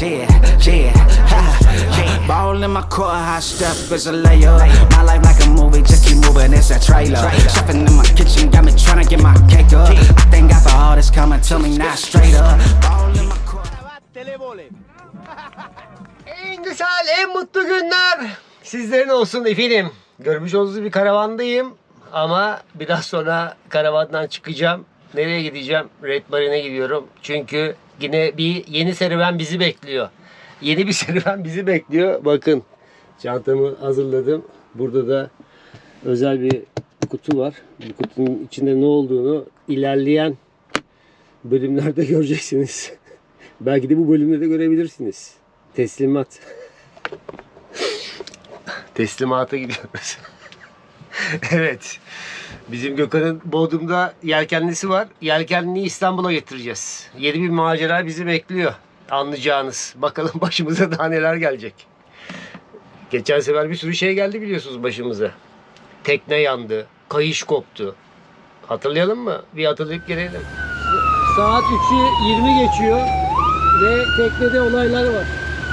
Yeah, yeah, ha. Ball in my court, high step is a layup. My life like a movie, just keep moving, it's a trailer. Chefing in my kitchen, got me tryna get my cake up. I thank God for all this coming to me, not straight up. Ball in my court. En güzel, en mutlu günler sizlerin olsun efendim. Görmüş olduğunuz bir karavandayım ama biraz sonra karavandan çıkacağım. Nereye gideceğim? Red Marine'e gidiyorum. Çünkü yine bir yeni serüven bizi bekliyor. Yeni bir serüven bizi bekliyor. Bakın çantamı hazırladım. Burada da özel bir kutu var. Bu kutunun içinde ne olduğunu ilerleyen bölümlerde göreceksiniz. Belki de bu bölümde de görebilirsiniz. Teslimat. Teslimata gidiyoruz. evet. Bizim Gökhan'ın Bodrum'da yelkenlisi var. Yelkenliyi İstanbul'a getireceğiz. Yeni bir macera bizi bekliyor. Anlayacağınız. Bakalım başımıza daha neler gelecek. Geçen sefer bir sürü şey geldi biliyorsunuz başımıza. Tekne yandı. Kayış koptu. Hatırlayalım mı? Bir hatırlayıp gelelim. Saat 3'ü 20 geçiyor ve teknede olaylar var.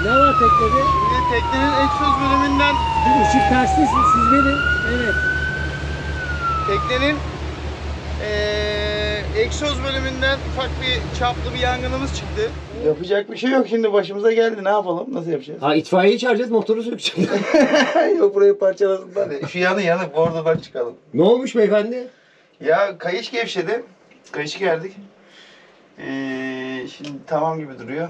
Ne var teknede? Şimdi teknenin egzoz bölümünden ışık tersi siz, siz verin. Evet. Teknenin eee egzoz bölümünden ufak bir çaplı bir yangınımız çıktı. Yapacak bir şey yok şimdi başımıza geldi ne yapalım nasıl yapacağız? Ha itfaiyeyi çağıracağız motoru sökeceğiz. yok burayı parçalasınlar ya. Şu yanı yanı bordodan çıkalım. ne olmuş beyefendi? Ya kayış gevşedi. Kayışı gerdik. Eee şimdi tamam gibi duruyor.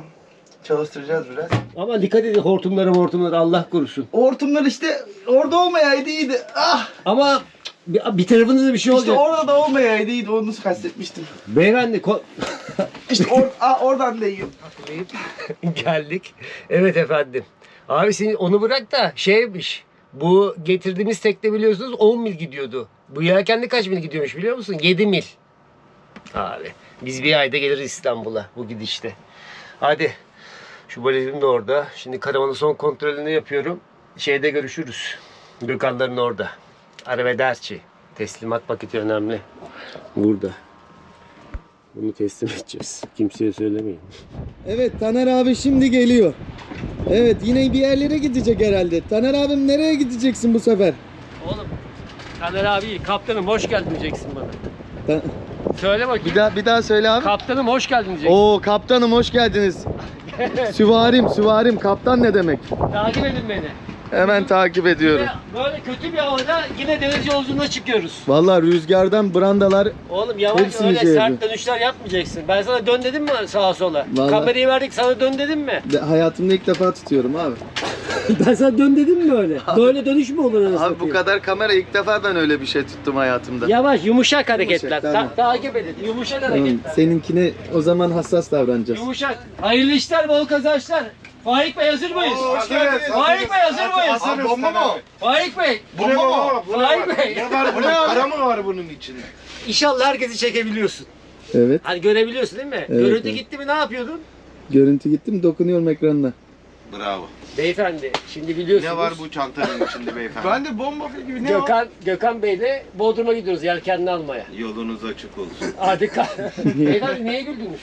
Çalıştıracağız biraz. Ama dikkat edin hortumlara hortumlara Allah korusun. Hortumlar işte orada olmayaydı iyiydi. Ah! Ama bir, bir tarafınızda bir şey İşte olacak. orada da olmayaydı iyiydi onu kastetmiştim. Beyefendi ko- İşte or ah, oradan değiyor. geldik. Evet efendim. Abi sen onu bırak da şeymiş. Bu getirdiğimiz tekne biliyorsunuz 10 mil gidiyordu. Bu yelkenli kaç mil gidiyormuş biliyor musun? 7 mil. Abi biz bir ayda geliriz İstanbul'a bu gidişte. Hadi. Şu valizim de orada. Şimdi karavanın son kontrolünü yapıyorum. Şeyde görüşürüz. Gökhanların orada. Arrivederci. Teslimat paketi önemli. Burada. Bunu teslim edeceğiz. Kimseye söylemeyin. Evet Taner abi şimdi geliyor. Evet yine bir yerlere gidecek herhalde. Taner abim nereye gideceksin bu sefer? Oğlum Taner abi kaptanım hoş geldin diyeceksin bana. Ta- Söyle bakayım. bir daha bir daha söyle abi. Kaptanım hoş geldin diyeceksin. Oo kaptanım hoş geldiniz. süvarim süvarim kaptan ne demek? Takip edin beni. Hemen takip ediyorum. Böyle kötü bir havada yine deniz yolculuğuna çıkıyoruz. Vallahi rüzgardan brandalar Oğlum yavaş Hepsini öyle şey sert yapıyor. dönüşler yapmayacaksın. Ben sana dön dedim mi sağa sola? Vallahi. Kamerayı verdik sana dön dedim mi? de- hayatımda ilk defa tutuyorum abi. ben sana dön dedim mi öyle? Böyle dönüş mü olur anasını Abi bu satayım? kadar kamera ilk defa ben öyle bir şey tuttum hayatımda. Yavaş yumuşak hareketler. Ta- tamam. takip edin. Yumuşak Tamam, hareketler. seninkine o zaman hassas davranacağız. Yumuşak. Hayırlı işler, bol kazançlar. Faik Bey hazır mıyız? Hoş geldiniz. Faik Bey hazır mıyız? Abi bomba mı? Faik Bey. Bu? Bu ne Faik var? Bey. Ne var bunun? Para mı var bunun içinde? İnşallah herkesi çekebiliyorsun. Evet. Hani görebiliyorsun değil mi? Evet, Görüntü evet. gitti mi ne yapıyordun? Görüntü gittim dokunuyorum ekranına. Bravo. Beyefendi şimdi biliyorsunuz. Ne var bu çantanın içinde beyefendi? Ben de bomba gibi ne? Gökhan, Gökhan Bey'le Bodrum'a gidiyoruz yelkenli almaya. Yolunuz açık olsun. Hadi Beyefendi niye güldünüz?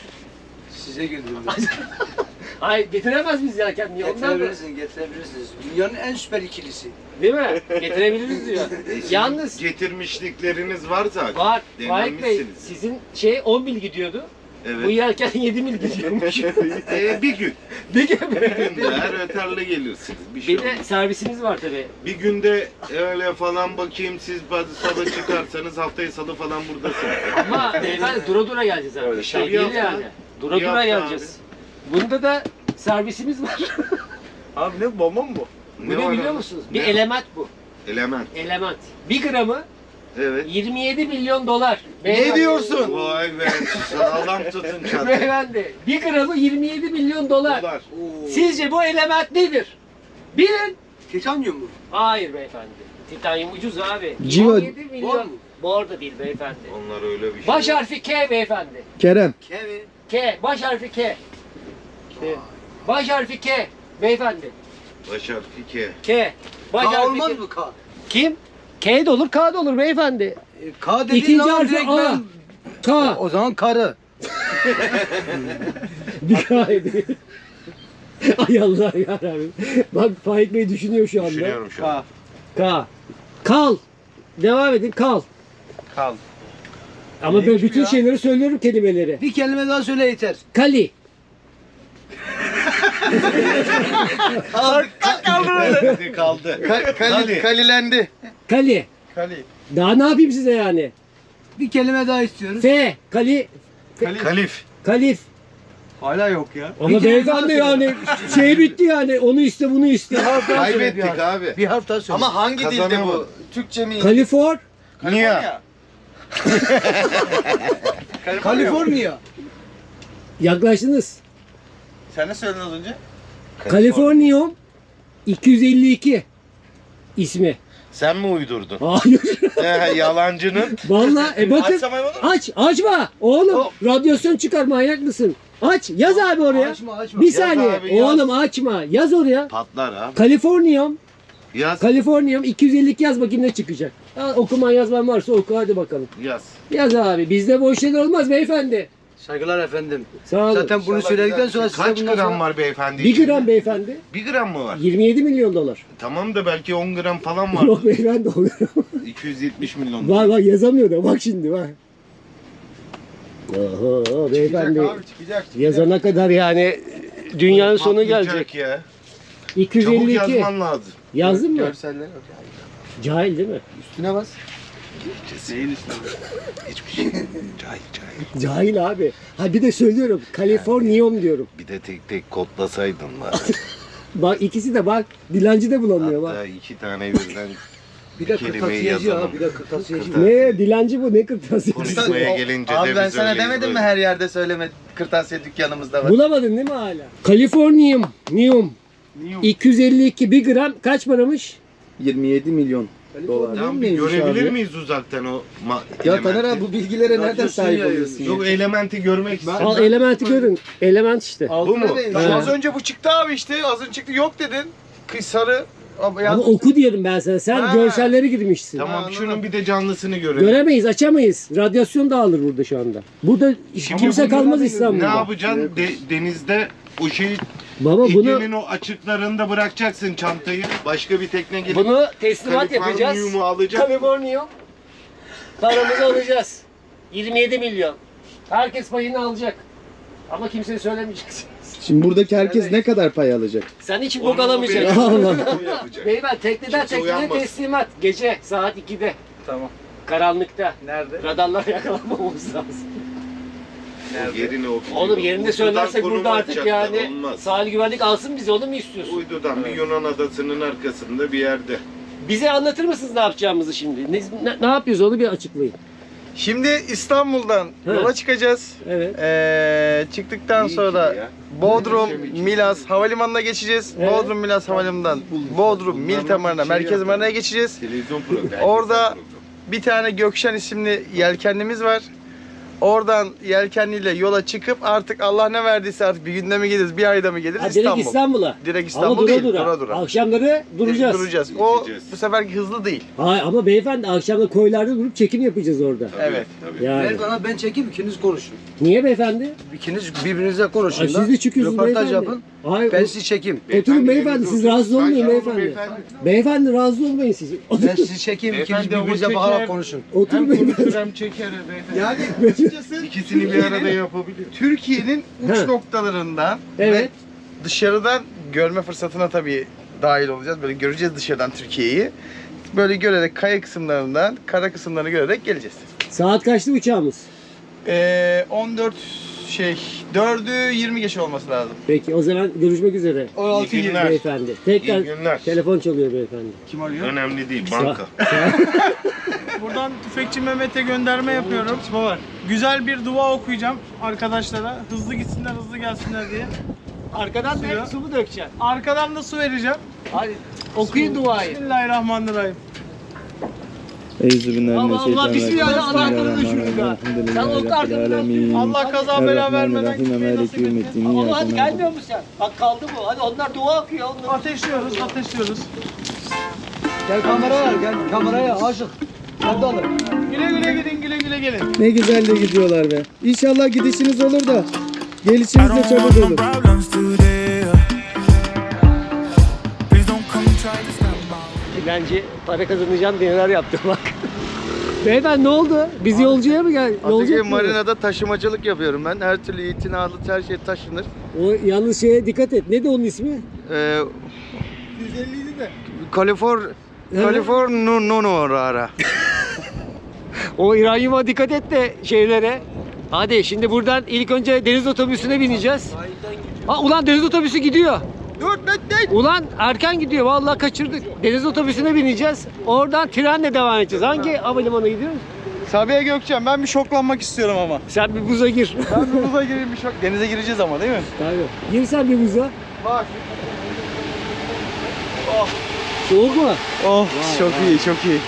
Size güldüm. Ay getiremez miyiz yelkenliyi ondan mı? Getirebilirsiniz, getirebilirsiniz. Dünyanın en süper ikilisi. Değil mi? Getirebiliriz diyor. Yalnız Getirmişlikleriniz var zaten. var Faik Bey sizin şey 10 mil gidiyordu. Bu Evet. yelken 7 mil gidiyormuş. Ee, bir gün. bir gün Bir günde her öterle gelirsiniz. Bir şey Bir de olmaz. servisiniz var tabii. Bir günde öyle falan bakayım siz bazı salı çıkarsanız haftaya salı falan buradasınız. Ama beyefendi dura dura geleceğiz abi. Öyle. Şey Tabii değil hafta. yani. Dura Bir dura hafta geleceğiz. Bunda da servisimiz var. Abi ne bomba mı bu? bu ne var biliyor abi? musunuz? Bir Ne? element bu. Element. Element. Bir gramı Evet. 27 milyon dolar. Ne diyorsun? Vay be sağlam tutun çantayı. Beyefendi. Bir gramı 27 milyon dolar. Dolar. Sizce bu element nedir? Bilin. Titanyum mu? Hayır beyefendi. Titanyum ucuz abi. Civa- 27 Bor milyon. mu? Bor da değil beyefendi. Onlar öyle bir şey. Baş harfi K beyefendi. Kerem. Kevin. K. Baş harfi K. Baş harfi K. Beyefendi. Baş harfi K. K. Baş K harfi olmaz K. mı K? Kim? K de olur, K da olur beyefendi. E, K dediğin İkinci zaman harfi direkt A. ben... K. O zaman karı. Bir K değil. Ay Allah yarabbim. Bak Faik Bey düşünüyor şu anda. Düşünüyorum şu an. Ka. Kal. Devam edin kal. Kal. Ama böyle bütün şeyleri söylüyorum kelimeleri. Bir kelime daha söyle yeter. Kali. Kaldı kaldı. Kali, kalilendi. Kali. Kali. Daha ne yapayım size yani? Bir kelime daha istiyoruz. F. Kali. Kalif. Kalif. Hala yok ya. Ama kelime beyefendi söyle. yani şey bitti yani. Onu iste bunu iste. Kaybettik abi. Bir harf daha söyle. Ama hangi dilde bu? Kazanamadım. Türkçe mi? Kalifor. Niye? Kaliforniya. Yaklaştınız. Sen ne söyledin az önce? Kaliforniyum 252 ismi. Sen mi uydurdun? Hayır. He, yalancının. Vallahi e bakın. Açsam hayvan Aç, açma. Oğlum, radyasyon çıkar manyak mısın? Aç, yaz abi oraya. Açma açma. Bir Yaz saniye. abi, yaz. Oğlum açma. Yaz oraya. Patlar abi. Kaliforniyum, Yaz. Kaliforniyum 252 yaz bakayım ne çıkacak. Ha, okuman yazman varsa oku hadi bakalım. Yaz. Yaz abi. Bizde boş şeyler olmaz beyefendi. Saygılar efendim. Sağ olun. Zaten bunu söyledikten sonra size Kaç bundan gram sonra... var beyefendi? Bir içinde? gram beyefendi. Bir gram mı var? 27 milyon dolar. Tamam da belki 10 gram falan var. Yok beyefendi oluyor. 270 milyon. Var var yazamıyor da bak şimdi bak. Oho beyefendi. Abi çıkacak. Yazana kadar yani dünyanın sonu Patlayacak gelecek. ya. Çabuk 252. yazman lazım. Yazdın mı? Görseller yok. Cahil değil mi? Üstüne bas. Hiçbir şey. Cahil cahil. Cahil abi. Ha bir de söylüyorum. Kaliforniyum diyorum. Bir de tek tek kodlasaydın var. Bak ikisi de bak. Dilenci de bulamıyor Hatta bak. iki tane birden Bir de Kelimeyi kırtasiyeci yazalım. ha. Bir de kırtasiyeci. Kırta- Ne dilenci bu ne kırtasiyesi. konuşmaya gelince Abi de ben biz sana öyleyiz, demedim mi böyle. her yerde söyleme kırtasiye dükkanımızda var. Bulamadın değil mi hala? Kaliforniyum. Niyum. 252 bir gram kaç paramış? 27 milyon dolar. Tamam bir Neymiş görebilir abi? miyiz uzaktan o ma- Ya elementi? Taner abi bu bilgilere nereden sahip oluyorsun ya? Yok elementi görmek istedim. Al elementi görün. Element işte. Bu mu? Ha. Az önce bu çıktı abi işte. Az önce çıktı yok dedin. Kız sarı. Ama oku diyorum ben sana. Sen Ha. görselleri girmişsin. Tamam anladım. şunun bir de canlısını görelim. Göremeyiz, açamayız. Radyasyon dağılır burada şu anda. Burada kimse kalmaz İstanbul'da. Ne yapacaksın? De- denizde o şeyi Baba bunu İklimin o açıklarında bırakacaksın çantayı. Başka bir tekne gelip bunu teslimat yapacağız. Kaliforniyumu alacak. Kaliforniya. Paramızı alacağız. 27 milyon. Herkes payını alacak. Ama kimseye söylemeyeceksin. Şimdi buradaki herkes ne kadar pay alacak? Sen hiç bok alamayacaksın. Allah. Beyler tekneden Kimse tekneye uyanmasın. teslimat. Gece saat 2'de. Tamam. Karanlıkta. Nerede? Radarlara yakalanmamamız lazım. O Yerine o Oğlum yerinde Uydudan söylersek burada artık yani Olmaz. sahil güvenlik alsın bizi onu mu istiyorsun? Uydudan bir Yunan adasının arkasında bir yerde. Bize anlatır mısınız ne yapacağımızı şimdi? Ne, ne, ne yapıyoruz onu bir açıklayın. Şimdi İstanbul'dan He. yola çıkacağız. Evet. Ee, çıktıktan İyi sonra. Bodrum, şey Milas havalimanına geçeceğiz. Evet. Bodrum, Milas havalimanından Bodrum, Miltamarına, Merkez Marina'ya geçeceğiz. Televizyon programı. Orada-. Bir tane Gökşen isimli yelkenlimiz var. Oradan yelkenliyle yola çıkıp artık Allah ne verdiyse artık bir günde mi geliriz, bir ayda mı geliriz Ha, direkt İstanbul. İstanbul'a. Direkt Ama İstanbul dura değil, dura. dura dura. Akşamları duracağız. Duracağız. O Gideceğiz. bu seferki hızlı değil. Hayır ama beyefendi akşamda koylarda durup çekim yapacağız orada. Tabii, Evet. Tabii. Yani. Ver bana ben çekeyim ikiniz konuşun. Niye beyefendi? İkiniz birbirinize konuşun. Ay, da. siz de çıkıyorsunuz Röportaj beyefendi. yapın. Hayır, Ben o- sizi çekeyim. Oturun beyefendi siz rahatsız olmayın beyefendi. beyefendi. Beyefendi rahatsız olmayın siz. Ben Oturun, sizi çekeyim. İkiniz Beyefendi, birbirinize bakarak konuşun. oturun beyefendi. hem çeker beyefendi. Yani açıkçası İkisini bir arada yapabilir. Türkiye'nin uç He. noktalarından Evet. ve dışarıdan görme fırsatına tabii dahil olacağız. Böyle göreceğiz dışarıdan Türkiye'yi. Böyle görerek kaya kısımlarından, kara kısımlarını görerek geleceğiz. Saat kaçtı uçağımız? Ee, 14 şey 4'ü 20 geç olması lazım. Peki o zaman görüşmek üzere 16 İyi günler. beyefendi. İyi Tekrar günler. telefon çalıyor beyefendi. Kim arıyor? Önemli değil. Banka. Buradan Tüfekçi Mehmet'e gönderme yapıyorum. Güzel bir dua okuyacağım arkadaşlara. Hızlı gitsinler, hızlı gelsinler diye. Arkadan Suya. su mu dökeceksin? Arkadan da su vereceğim. Hadi okuyun duayı. Bismillahirrahmanirrahim. Allah Allah bismillah anahtarı düşürdük ha. Sen oku arkadan. Allah kaza bela vermeden. Allah hadi gelmiyor musun sen? Bak kaldı bu. Hadi onlar dua okuyor. Onlar. Ateşliyoruz, ateşliyoruz. Gel kameraya gel kameraya aşık. Hadi alın. Güle güle gidin, güle güle gelin. Ne güzel de gidiyorlar be. İnşallah gidişiniz olur da gelişiniz de çabuk olur. Dilenci para kazanacağım diye neler yaptı bak. Beyefendi ne oldu? Biz yolcuya mı gel? Yolcu? Marina'da taşımacılık yapıyorum ben. Her türlü itinalı her şey taşınır. O yalnız şeye dikkat et. Ne de onun ismi? Ee, 150'ydi de. Kalifor Kaliforniya'ra. O İranyum'a dikkat et de şeylere. Hadi şimdi buradan ilk önce deniz otobüsüne bineceğiz. Ha ulan deniz otobüsü gidiyor. Dur bekle. Ulan erken gidiyor. Vallahi kaçırdık. Deniz otobüsüne bineceğiz. Oradan trenle devam edeceğiz. Hangi havalimanına gidiyoruz? Sabiha Gökçen ben bir şoklanmak istiyorum ama. Sen bir buza gir. Ben bir buza gireyim bir şok. Denize gireceğiz ama değil mi? Tabii. Gir sen bir buza. Bak. Soğuk mu? Oh çok iyi çok iyi.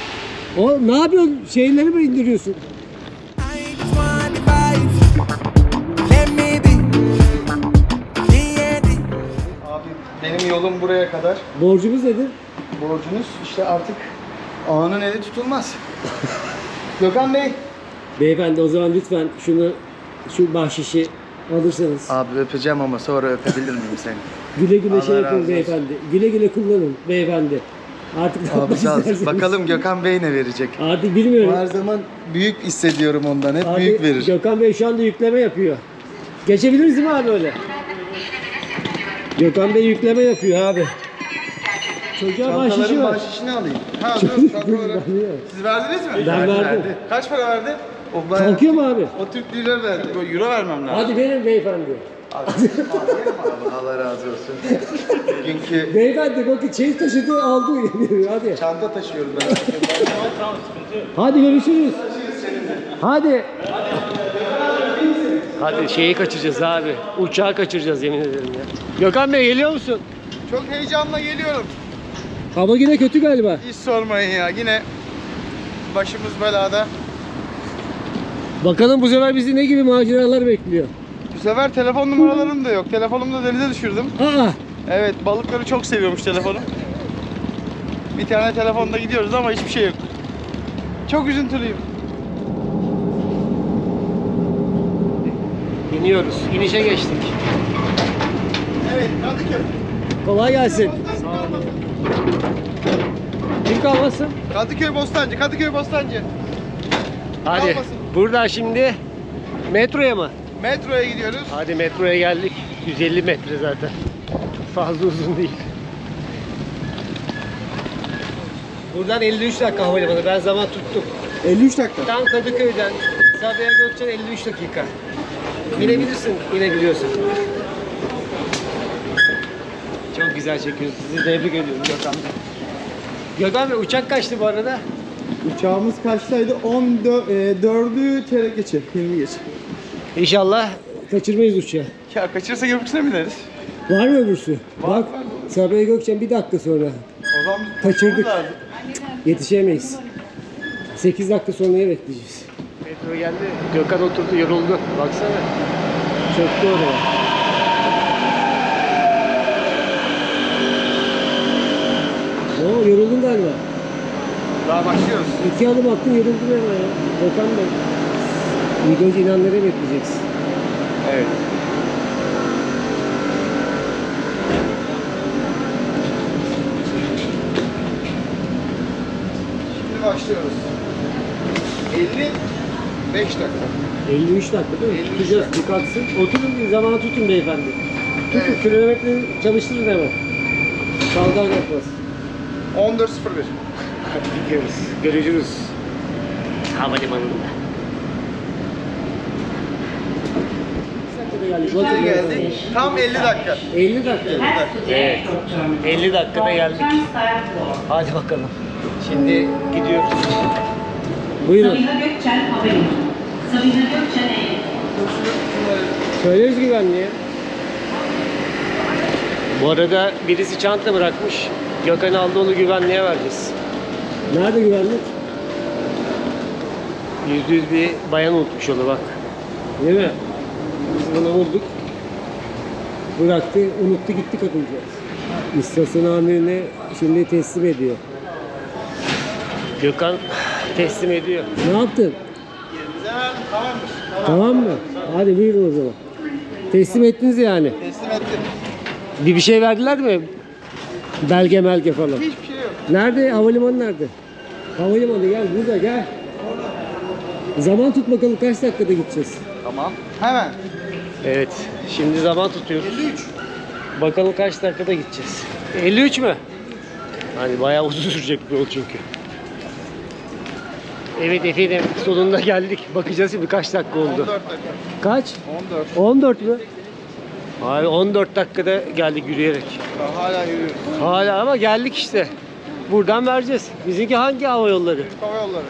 O ne yapıyorsun? Şeyleri mi indiriyorsun? Benim yolum buraya kadar. Borcumuz nedir? Borcunuz işte artık ağanın eli tutulmaz. Gökhan Bey. Beyefendi o zaman lütfen şunu şu bahşişi alırsanız. Abi öpeceğim ama sonra öpebilir miyim seni? Güle güle Allah şey yapın olsun. beyefendi. Güle güle kullanın beyefendi. Artık Abi sağ. Bakalım Gökhan Bey ne verecek? Artık bilmiyorum. Her zaman büyük hissediyorum ondan. Hep Abi, büyük verir. Gökhan Bey şu anda yükleme yapıyor. Geçebiliriz değil mi abi öyle? Gökhan Bey yükleme yapıyor abi. Çocuğa bahşişi Çantaların var. bahşişini alayım. Ha dur çantaları. Siz verdiniz mi? Ben verdim. Kaç para verdi? O bayağı- Kalkıyor mu abi? O Türk lira verdi. Euro vermem lazım. Hadi benim beyefendi. Allah razı olsun. Bugünkü Beyefendi bakın çeyiz taşıdı aldı. Hadi. çanta taşıyorum ben. Hadi görüşürüz. Hadi. Hadi şeyi kaçıracağız abi. Uçağı kaçıracağız yemin ederim ya. Gökhan Bey geliyor musun? Çok heyecanla geliyorum. Hava yine kötü galiba. Hiç sormayın ya. Yine başımız belada. Bakalım bu sefer bizi ne gibi maceralar bekliyor. Bu sefer telefon numaralarım da yok. Telefonumu da denize düşürdüm. Aa, Evet balıkları çok seviyormuş telefonum. Bir tane telefonda gidiyoruz ama hiçbir şey yok. Çok üzüntülüyüm. İniyoruz. İnişe geçtik. Evet Kadıköy. Kolay gelsin. Kim kalmasın? Kadıköy Bostancı, Kadıköy Bostancı. Hadi. Kalmasın. Buradan şimdi metroya mı? Metroya gidiyoruz. Hadi metroya geldik. 150 metre zaten. Fazla uzun değil. Buradan 53 dakika havalimanı. Ben zaman tuttum. 53 dakika. Tam Kadıköy'den Sabiha Gökçen 53 dakika. Binebilirsin, binebiliyorsun. Çok güzel çekiyorsun. Sizi tebrik ediyorum Gökhan Bey. Gökhan Bey uçak kaçtı bu arada? Uçağımız kaçtaydı? 14'ü çeyrek geçe, 20 geçe. İnşallah kaçırmayız uçağı. Ya kaçırırsa gökyüzüne mi bineriz? Var mı öbürsü? Bak Sabiha Gökçen bir dakika sonra. O zaman biz Kaçırdık. Yetişemeyiz. 8 dakika sonraya bekleyeceğiz. Metro geldi. Gökhan oturdu, yoruldu. Baksana. Çöktü oraya. Oo, yoruldun galiba. Daha başlıyoruz. İki adım attın yoruldun hemen ya. Gökhan Bey. İlk önce inanları bekleyeceksin. Evet. Şimdi başlıyoruz. 55 dakika. 53 dakika değil mi? 53 Tutacağız, bir kalksın. Oturun bir zamanı tutun beyefendi. Tutun, kronometreyi çalıştırın hemen. Kalkan yapmaz. 14.01. Gidiyoruz. Görüşürüz. Havalimanında. Bakın Geldik. Tam 50 dakika. 50 dakika. Evet. 50 dakikada geldik. Hadi bakalım. Şimdi gidiyoruz. Buyurun. Sabiha Gökçen Havalimanı. Sabiha Gökçen Eğri. Söyleriz güvenliğe. Bu arada birisi çanta bırakmış. Gökhan Aldoğlu güvenliğe vereceğiz. Nerede güvenlik? Yüzde yüz bir bayan unutmuş onu bak. Değil mi? Biz bunu bulduk. Bıraktı, unuttu gitti kadıncağız. İstasyon amirine şimdi teslim ediyor. Gökhan teslim ediyor. Ne yaptın? Tamamdır. Tamam mı? Hadi buyurun o zaman. Teslim ettiniz yani. Teslim ettim. Bir bir şey verdiler mi? Belge melge falan. Hiçbir şey yok. Nerede? Havalimanı nerede? Havalimanı gel burada gel. Zaman tut bakalım kaç dakikada gideceğiz. Tamam. Hemen. Evet. Şimdi zaman tutuyoruz. 53. Bakalım kaç dakikada gideceğiz. 53 mü? Hani bayağı uzun sürecek bir yol çünkü. Evet efendim sonunda geldik. Bakacağız şimdi kaç dakika oldu. 14 dakika. Kaç? 14. 14 mü? Abi 14 dakikada geldik yürüyerek. Daha hala yürüyoruz. Hala ama geldik işte. Buradan vereceğiz. Bizimki hangi hava yolları? Hava yolları.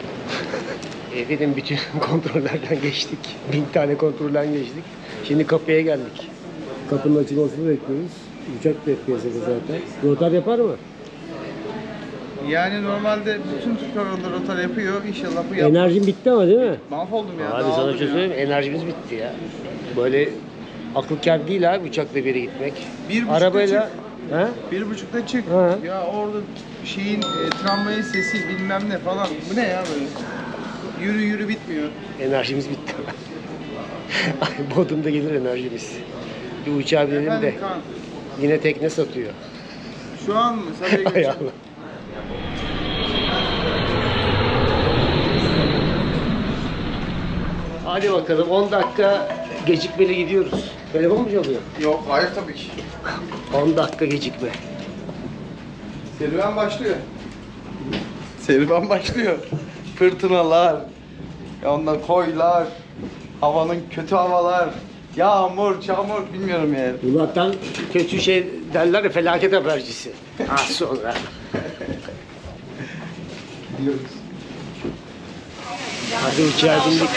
Efendim bütün kontrollerden geçtik. Bin tane kontrolden geçtik. Şimdi kapıya geldik. Kapının açılmasını bekliyoruz. Uçak piyasada zaten. Rotar yapar mı? Yani normalde bütün Türk Hava Yolları rotar yapıyor. İnşallah bu yapmaz. Enerjim bitti ama değil mi? Mahvoldum ya. Abi sana dağıldım bir şey ya. söyleyeyim mi? Enerjimiz bitti ya. Böyle akıl kâr değil abi uçakla bir yere gitmek. Bir buçukta Arabayla... Ha? Bir buçukta çık. Ha. Ya orada şeyin e, tramvayın sesi bilmem ne falan. Bu ne ya böyle? Yürü yürü bitmiyor. Enerjimiz bitti. Ay Bodrum'da gelir enerjimiz. Bir uçağa binelim de Efendim Kaan, yine tekne satıyor. şu an mı? Hay Gökçen. Allah. Hadi bakalım 10 dakika gecikmeli gidiyoruz. Telefon mu çalıyor? Yok hayır tabii ki. 10 dakika gecikme. Serüven başlıyor. Serüven başlıyor. Fırtınalar, ondan koylar, havanın kötü havalar, yağmur, çamur bilmiyorum yani. Uzaktan kötü şey derler ya felaket habercisi. Az sonra. Diyoruz. Hadi uçağa bindik.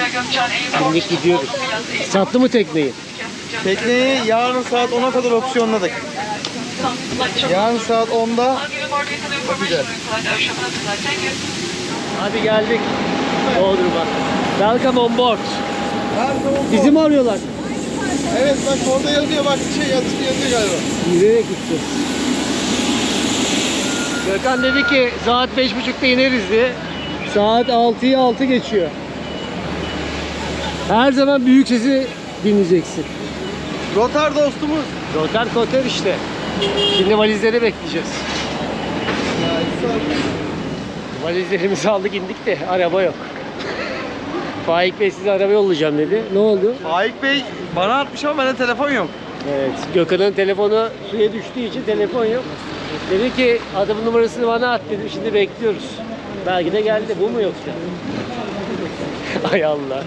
Bindik gidiyoruz. Sattı mı tekneyi? Tekneyi yarın saat 10'a kadar opsiyonladık. Yarın saat 10'da güzel. Hadi geldik. Bodrum'a. Welcome on board. Bizi mi arıyorlar? Evet bak orada yazıyor bak şey yazıyor, yazıyor galiba. Yürüyerek gideceğiz. Gökhan dedi ki saat beş buçukta ineriz diye. Saat 6'yı 6 geçiyor. Her zaman büyük sesi dinleyeceksin. Rotar dostumuz. Rotar koter işte. Şimdi valizleri bekleyeceğiz. Valizlerimizi aldık indik de araba yok. Faik Bey size araba yollayacağım dedi. Ne oldu? Faik Bey bana atmış ama bende telefon yok. Evet, Gökhan'ın telefonu suya düştüğü için telefon yok. Dedi ki adamın numarasını bana at dedim. Şimdi bekliyoruz. Belki de geldi. Bu mu yoksa? Ay Allah.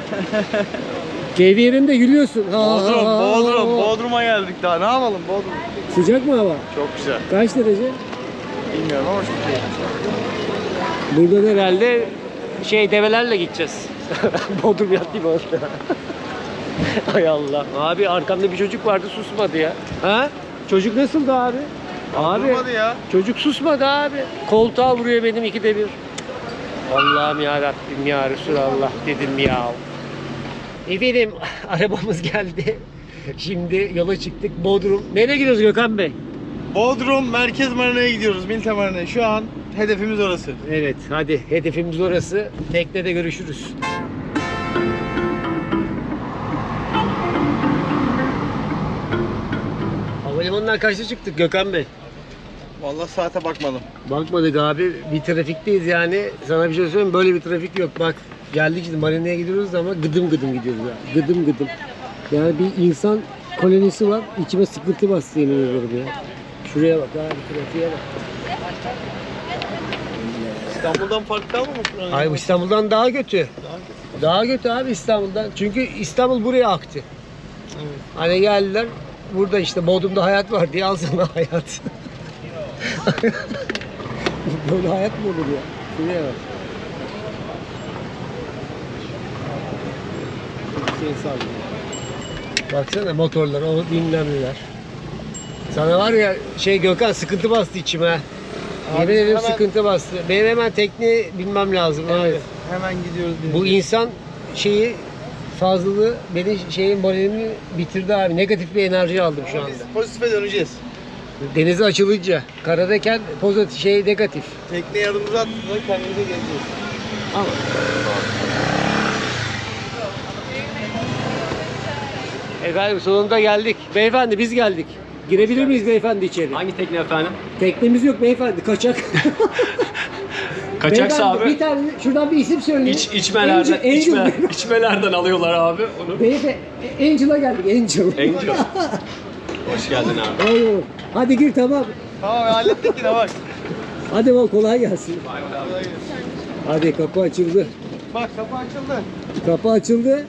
Keyfi yerinde gülüyorsun. Ha, Bodrum, ha, ha, Bodrum, ha. Bodrum'a geldik daha. Ne yapalım Bodrum? Sıcak mı hava? Çok güzel. Kaç derece? Bilmiyorum ama çok iyi. Buradan herhalde şey develerle gideceğiz. Bodrum yat değil mi orada? Ay Allah. Abi arkamda bir çocuk vardı susmadı ya. Ha? Çocuk nasıldı abi? Abi ya. çocuk susmadı abi. Koltuğa vuruyor benim ikide bir. Allah'ım ya Rabbim ya Resulallah dedim ya. Efendim arabamız geldi. Şimdi yola çıktık Bodrum. Nereye gidiyoruz Gökhan Bey? Bodrum Merkez Marina'ya gidiyoruz. Milta Marina. Şu an hedefimiz orası. Evet hadi hedefimiz orası. Teknede görüşürüz. Havalimanından kaçta çıktık Gökhan Bey? Vallahi saate bakmadım. Bakmadık abi. Bir trafikteyiz yani. Sana bir şey söyleyeyim Böyle bir trafik yok. Bak geldik şimdi marinaya gidiyoruz ama gıdım gıdım gidiyoruz ya. Gıdım gıdım. Yani bir insan kolonisi var. İçime sıkıntı bastı yemin ediyorum ya. Şuraya bak abi trafiğe bak. İstanbul'dan farklı ama mı? Ay İstanbul'dan daha kötü. Daha kötü abi İstanbul'dan. Çünkü İstanbul buraya aktı. Hani geldiler burada işte Bodrum'da hayat var diye al sana hayat. Böyle hayat mı olur ya? Şuraya bak. Şey. Baksana motorlar, o bilmem neler. Sana var ya şey Gökhan sıkıntı bastı içime. Yemin ederim hemen- sıkıntı bastı. Benim hemen tekne bilmem lazım. Evet. Hemen gidiyoruz. Bu insan şeyi fazlalığı benim şeyin moralimi bitirdi abi. Negatif bir enerji aldım şu anda. Biz pozitife döneceğiz. Denize açılınca karadayken pozitif şey negatif. Tekneyi adımızı attığında kendimize geleceğiz. Ama Efendim sonunda geldik. Beyefendi biz geldik. Girebilir miyiz beyefendi içeri? Hangi tekne efendim? Teknemiz yok beyefendi. Kaçak. Kaçaksa Beyefendi, abi Bir tane şuradan bir isim söyleyin. iç, içmelerden, Angel, Angel. içme, içmelerden alıyorlar abi onu. Beyefendi Angel'a geldik Angel. Angel. Hoş geldin abi. Oo, Hadi gir tamam. Tamam hallettik yine bak. Hadi bak kolay gelsin. Hadi kapı açıldı. Bak kapı açıldı. Kapı açıldı.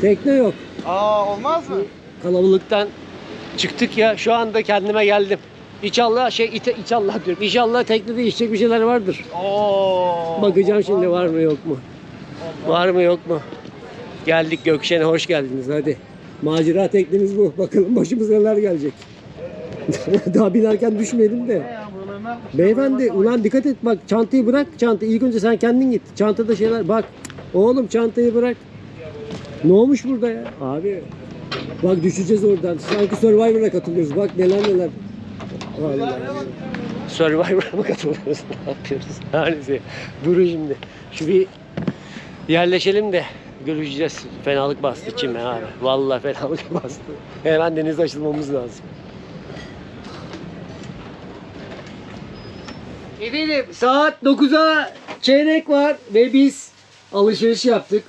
Tekne yok. Aa olmaz mı? Kalabalıktan çıktık ya şu anda kendime geldim. İnşallah şey ite, inşallah diyorum. İnşallah teknede içecek bir şeyler vardır. Oo. Bakacağım şimdi var mı yok mu? Var mı yok mu? Geldik Gökşen'e hoş geldiniz hadi. Macera teknemiz bu. Bakalım başımıza neler gelecek. Daha binerken düşmedim de. Beyefendi ulan dikkat et bak çantayı bırak çantayı. İlk önce sen kendin git. Çantada şeyler bak. Oğlum çantayı bırak. Ne olmuş burada ya? Abi bak düşeceğiz oradan. Sanki Survivor'a katılıyoruz. Bak neler neler. Vallahi. Survivor'a mı katılıyoruz? Ne yapıyoruz? Neyse. Durun şimdi. Şu bir yerleşelim de görüşeceğiz. Fenalık bastı içime abi. Vallahi fenalık bastı. Hemen denize açılmamız lazım. Efendim saat 9'a çeyrek var ve biz alışveriş yaptık.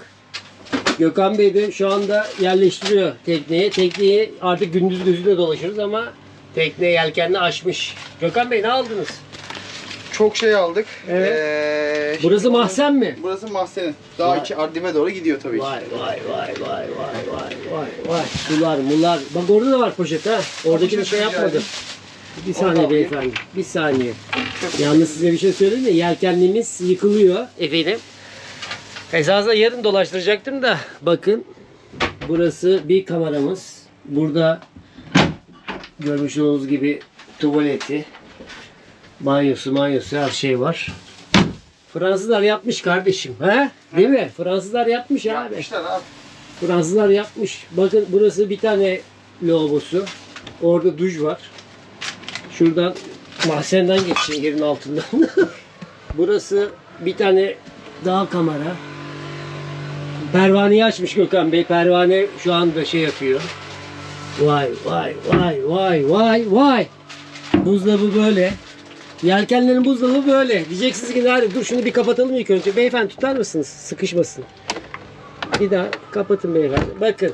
Gökhan Bey de şu anda yerleştiriyor tekneyi. Tekneyi artık gündüz gözüyle dolaşırız ama tekne yelkenli açmış. Gökhan Bey ne aldınız? Çok şey aldık. Evet. Ee, Burası şimdi- mahzen mi? Burası mahzenin. Daha iki Ardim'e doğru gidiyor tabii ki. Vay vay vay vay vay vay vay vay. Sular mular. Bak orada da var poşet ha. Oradaki de Poşet şey rica yapmadı. edeyim. Bir saniye alayım. beyefendi. Bir saniye. Yalnız size bir şey söyleyeyim mi? Yelkenliğimiz yıkılıyor efendim. Esasında yarın dolaştıracaktım da bakın burası bir kameramız. Burada görmüş olduğunuz gibi tuvaleti, banyosu, banyosu her şey var. Fransızlar yapmış kardeşim. He? Değil mi? Fransızlar yapmış abi. Yapmışlar abi. Fransızlar yapmış. Bakın burası bir tane lavabosu. Orada duş var. Şuradan mahzenden geçin yerin altından. burası bir tane daha kamera. Pervaneyi açmış Gökhan Bey. Pervane şu anda şey yapıyor. Vay vay vay vay vay vay. Buzdolabı böyle. Yelkenlerin buzdolabı böyle. Diyeceksiniz ki nerede? Dur şunu bir kapatalım ilk önce. Beyefendi tutar mısınız? Sıkışmasın. Bir daha kapatın beyefendi. Bakın.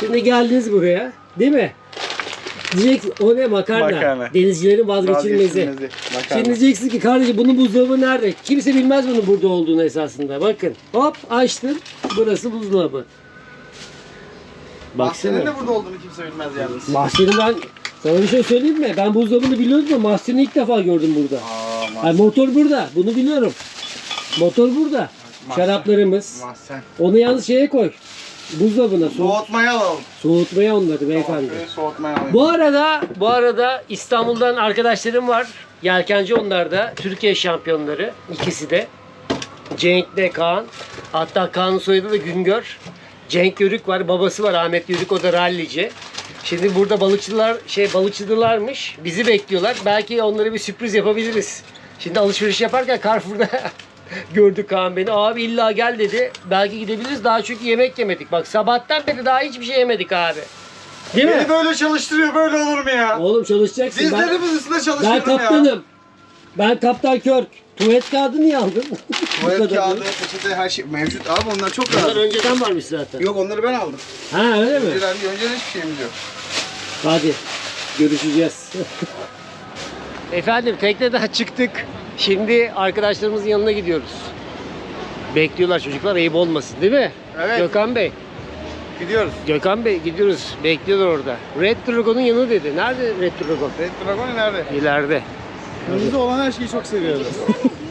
Şimdi geldiniz buraya. Değil mi? Diyecek o ne makarna. Makarna. Denizcilerin vazgeçilmezi. Vazgeçilmezi. Makarna. Şimdi diyeceksin ki kardeşim bunun buzdolabı nerede? Kimse bilmez bunun burada olduğunu esasında. Bakın. Hop açtım. Burası buzdolabı. Mahzenin Baksana. de burada olduğunu kimse bilmez yalnız. Mahzenin ben sana bir şey söyleyeyim mi? Ben buzdolabını biliyordum ama mahzeni ilk defa gördüm burada. Aa, mah- Ay, motor burada. Bunu biliyorum. Motor burada. Şaraplarımız. mahzen. Onu yalnız şeye koy. Buzdolabına soğut, Soğutmaya alalım. soğutmaya onları beyefendi. Şöyle soğutmaya alalım. Bu arada bu arada İstanbul'dan arkadaşlarım var. Yelkenci onlar da. Türkiye şampiyonları ikisi de. Cenk de Kaan. Hatta Kaan'ın soyadı da Güngör. Cenk Yörük var. Babası var Ahmet Yörük. O da rallici. Şimdi burada balıkçılar şey balıkçıdılarmış. Bizi bekliyorlar. Belki onlara bir sürpriz yapabiliriz. Şimdi alışveriş yaparken Carrefour'da gördük Kaan beni. Abi illa gel dedi. Belki gidebiliriz. Daha çünkü yemek yemedik. Bak sabahtan beri daha hiçbir şey yemedik abi. Değil mi? Beni böyle çalıştırıyor böyle olur mu ya? Oğlum çalışacaksın. Ben, Dizlerimiz üstünde ben çalışıyorum ya. kaptanım. Ben kaptan Körk. Tuvalet kağıdı niye aldın? Bu Tuvalet kadar. kağıdı, peçete her şey mevcut. Abi onlar çok Bunlar lazım. önceden varmış zaten. Yok onları ben aldım. Ha öyle mi? Önceden, önceden hiçbir şeyimiz yok. Hadi görüşeceğiz. Efendim tekneden çıktık. Şimdi arkadaşlarımızın yanına gidiyoruz. Bekliyorlar çocuklar ayıp olmasın değil mi? Evet. Gökhan Bey. Gidiyoruz. Gökhan Bey gidiyoruz. Bekliyorlar orada. Red Dragon'un yanı dedi. Nerede Red Dragon? Red Dragon nerede? İleride. Kırmızı olan her şeyi çok seviyorum.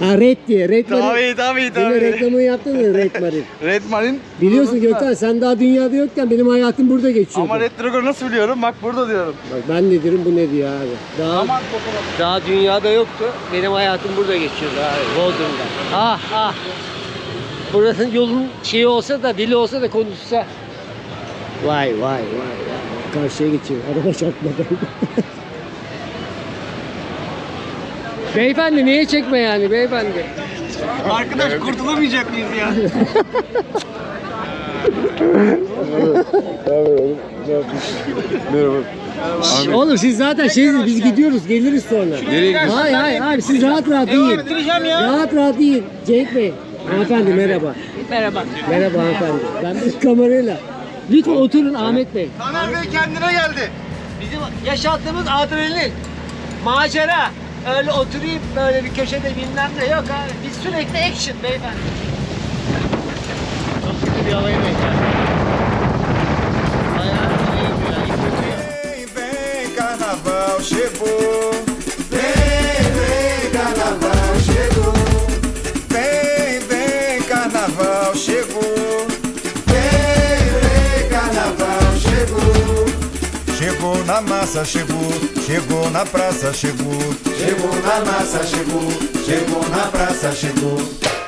Ha Red diye. Red tabii tabii Yine tabii. reklamını yaptın ya Red Marine. Red Marine. Biliyorsun Burada. Gökhan sen daha dünyada yokken benim hayatım burada geçiyordu. Ama Red Dragon nasıl biliyorum? Bak burada diyorum. Bak ben ne derim bu ne diyor abi. Daha, Aman kokuna. daha dünyada yoktu. Benim hayatım burada geçiyordu abi. Bodrum'da. Ah ah. Buranın yolun şeyi olsa da dili olsa da konuşsa. Vay vay vay vay. Karşıya geçiyor. Araba çarpmadan. beyefendi niye çekme yani beyefendi? Arkadaş kurtulamayacak mıyız ya? Merhaba. Oğlum siz zaten şeysiniz biz gidiyoruz geliriz sonra. Nereye Hayır hayır hayır siz rahat rahat yiyin. Rahat rahat yiyin. Cenk Bey. Hanımefendi merhaba. Merhaba. Merhaba hanımefendi. Ben bir kamerayla. Lütfen oturun Ahmet Bey. Taner Bey kendine geldi. Bizim yaşattığımız adrenalin, macera. Öyle oturayım böyle bir köşede bilmem ne yok abi. Biz sürekli action beyefendi. Çok kötü bir havaya. Bayağı şey yapıyor ya, yıpratıyor. Vem, vem, carnaval chegou. Massa, chegou. Chegou na praça, chegou. Chegou na massa, chegou. Chegou na praça, chegou.